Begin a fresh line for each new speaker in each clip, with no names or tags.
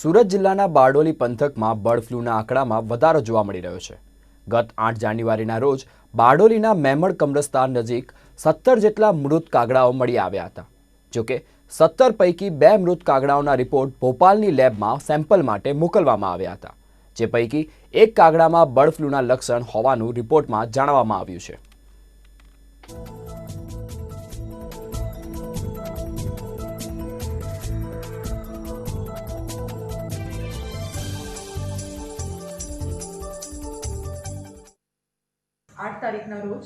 સુરત જિલ્લાના બારડોલી પંથકમાં બર્ડ ફ્લૂના આંકડામાં વધારો જોવા મળી રહ્યો છે. ગત આઠ જાન્યુઆરીના રોજ બારડોલીના મેમણ કમરસ્તાન નજીક સત્તર જેટલા મૃત કાગડાઓ મળી આવ્યા હતા. જોકે, સત્તર પૈકી બે મૃત કાગડાઓના રિપોર્ટ ભોપાલની લેબમાં સેમ્પલ માટે મોકલવામાં આવ્યા હતા. જે પૈકી એક કાગડામાં બર્ડ ફ્લૂના લક્ષણ હોવાનું રિપોર્ટમાં જાણવામાં આવ્યું છે.
આઠ તારીખના રોજ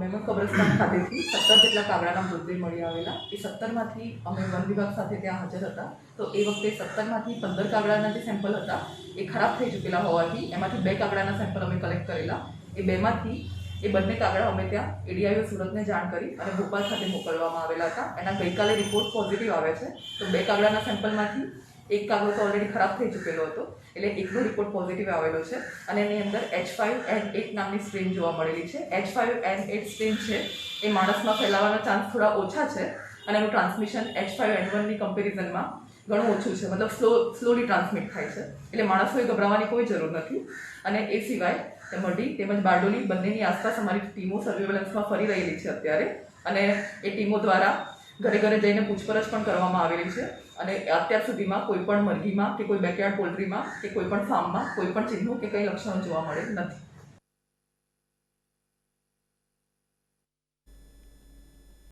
મેમણ કબ્રસ્તાન ખાતેથી સત્તર જેટલા કાગડાના મૃતદેહ મળી આવેલા. એ સત્તરમાંથી અમે વન વિભાગ સાથે ત્યાં હાજર હતા. તો એ વખતે સત્તરમાંથી પંદર કાગડાના જે સેમ્પલ હતા, એ ખરાબ થઈ ચૂકેલા હોવાથી એમાંથી બે કાગડાના સેમ્પલ અમે કલેક્ટ કરેલા. એ બેમાંથી, એ બંને કાગડા અમે ત્યાં એડીઆઈઓ સુરતને જાણ કરી અને ભોપાલ ખાતે મોકલવામાં આવેલા હતા. એના ગઈકાલે રિપોર્ટ પોઝિટિવ આવે છે. તો બે કાગડાના સેમ્પલમાંથી એક કાગડો તો ઓલરેડી ખરાબ થઈ ચૂકેલો હતો, એટલે એકનો રિપોર્ટ પોઝિટિવ આવેલો છે અને એની અંદર એચ ફાઇવ એન એટ નામની સ્ટ્રેન જોવા મળેલી છે. H five N eight strain છે એ માણસમાં ફેલાવાના ચાન્સ થોડા ઓછા છે અને એનું ટ્રાન્સમિશન એચ ફાઇવ એન વનની કમ્પેરિઝનમાં ઘણું ઓછું છે. મતલબ સ્લો સ્લોલી ટ્રાન્સમિટ થાય છે. એટલે માણસોએ ગભરાવાની કોઈ જરૂર નથી. અને એ સિવાય મઢી તેમજ બારડોલી બંનેની આસપાસ અમારી ટીમો સર્વેલન્સમાં ફરી રહેલી છે અત્યારે. અને એ ટીમો દ્વારા ઘરે ઘરે જઈને પૂછપરછ પણ કરવામાં આવેલી છે અને અત્યાર સુધીમાં કોઈ પણ મરઘીમાં કે કોઈ બેકયાર્ડ પોલ્ટ્રીમાં કે કોઈ પણ ફાર્મમાં કોઈ પણ ચિહ્નો કે કંઈ લક્ષણો જોવા મળેલ નથી.